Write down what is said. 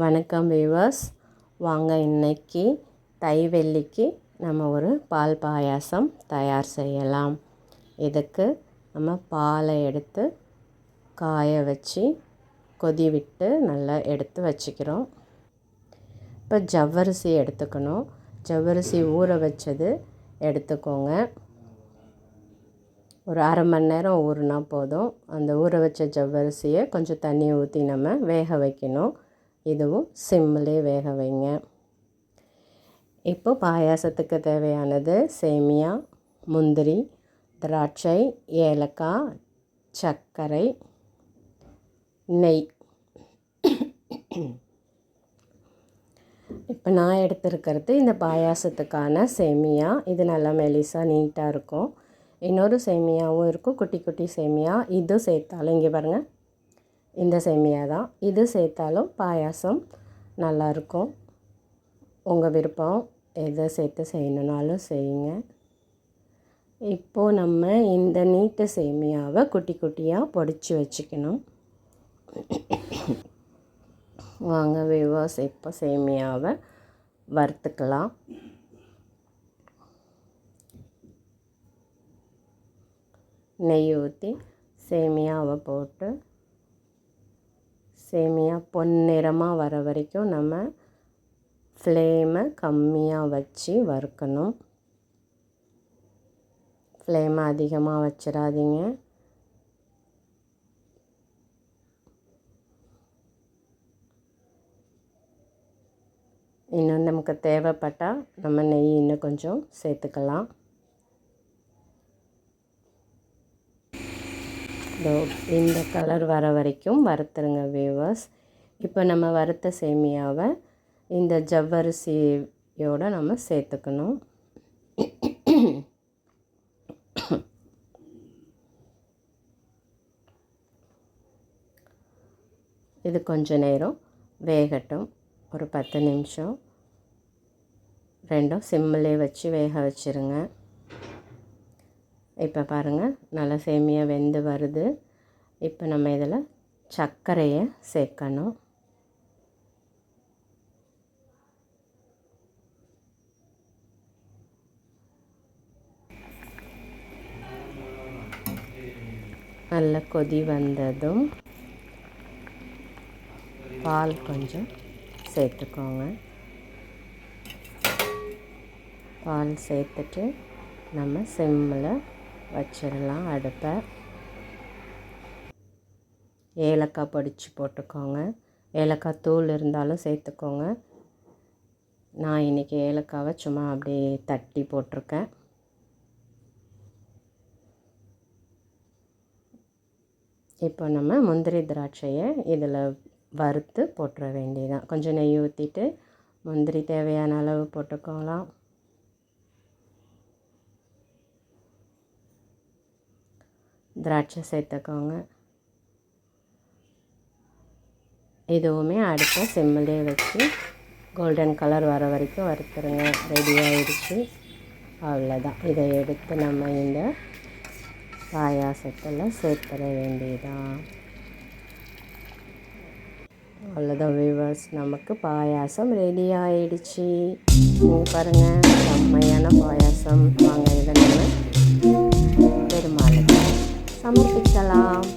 வணக்கம் வியூவர்ஸ் வாங்க இன்னைக்கு தை வெள்ளிக்கு நம்ம ஒரு பால் பாயாசம் தயார் செய்யலாம். இதுக்கு நம்ம பாலை எடுத்து காய வச்சு கொதி விட்டு நல்லா எடுத்து வச்சுக்கிறோம். இப்போ ஜவ்வரிசி எடுத்துக்கணும். ஜவ்வரிசி ஊற வச்சது எடுத்துக்கோங்க. ஒரு அரை மணி நேரம் ஊறுனா போதும். அந்த ஊற வச்ச ஜவ்வரிசியை கொஞ்சம் தண்ணி ஊற்றி நம்ம வேக வைக்கணும். இதுவும் சிம்மிலே வேக வைங்க. இப்போ பாயாசத்துக்கு தேவையானது சேமியா முந்திரி திராட்சை ஏலக்காய் சர்க்கரை நெய். இப்போ நான் எடுத்துருக்கிறது இந்த பாயாசத்துக்கான சேமியா. இது நல்லா மெலிசாக நீட்டாக இருக்கும். இன்னொரு சேமியாவும் இருக்கும். குட்டி குட்டி சேமியா. இதுவும் சேர்த்தாலும் இங்கே பாருங்கள் இந்த சேமியா தான். இது சேர்த்தாலும் பாயாசம் நல்லாயிருக்கும். உங்கள் விருப்பம் எதை சேர்த்து செய்யணுனாலும் செய்யுங்க. இப்போது நம்ம இந்த நீட்டு சேமியாவை குட்டி குட்டியாக பொடிச்சு வச்சுக்கணும். வாங்க விவாஸ் இப்போ சேமியாவை வறுத்துக்கலாம். நெய் ஊற்றி சேமியாவை போட்டு சேமியா பொன்னிறமாக வர வரைக்கும் நம்ம ஃப்ளேமை கம்மியாக வச்சு வறுக்கணும். ஃப்ளேமை அதிகமாக வச்சிடாதீங்க. இன்னும் நமக்கு தேவைப்பட்டால் நம்ம நெய் இன்னும் கொஞ்சம் சேர்த்துக்கலாம். இதோ இந்த கலர் வர வரைக்கும் வறுத்துருங்க வேவர்ஸ் இப்போ நம்ம வறுத்த சேமியாவை இந்த ஜவ்வரிசியோடு நம்ம சேர்த்துக்கணும். இது கொஞ்ச நேரம் வேகட்டும். ஒரு பத்து நிமிஷம். ரெண்டும் சிம்மிலே வச்சு வேக வச்சுருங்க. இப்போ பாருங்கள் நல்லா சேமியாக வெந்து வருது. இப்போ நம்ம இதில் சர்க்கரையை சேர்க்கணும். நல்ல கொதி வந்ததும் பால் கொஞ்சம் சேர்த்துக்கோங்க. பால் சேர்த்துட்டு நம்ம சிம்மில் வச்சிடலாம் அடுப்பை. ஏலக்காய் பொடிச்சு போட்டுக்கோங்க. ஏலக்காய் தூள் இருந்தாலும் சேர்த்துக்கோங்க. நான் இன்றைக்கி ஏலக்காவை சும்மா அப்படியே தட்டி போட்டிருக்கேன். இப்போ நம்ம முந்திரி திராட்சையை இதில் வறுத்து போட்டுற வேண்டியதான் கொஞ்சம் நெய் ஊற்றிட்டு முந்திரி தேவையான அளவு போட்டுக்கோங்களாம் திராட்சை சேர்த்துக்கோங்க. இதுவுமே அடுத்த செம்மலே வச்சு கோல்டன் கலர் வர வரைக்கும் வறுத்துருங்க. ரெடி ஆகிடுச்சு அவ்வளோதான் இதை எடுத்து நம்ம இந்த பாயாசத்தில் சேர்த்துட வேண்டியதான் அவ்வளோதான் வியூவர்ஸ் நமக்கு பாயாசம் ரெடி ஆகிடுச்சு பாருங்கள் செம்மையான பாயாசம். வாங்க இதை நம்ம 好了。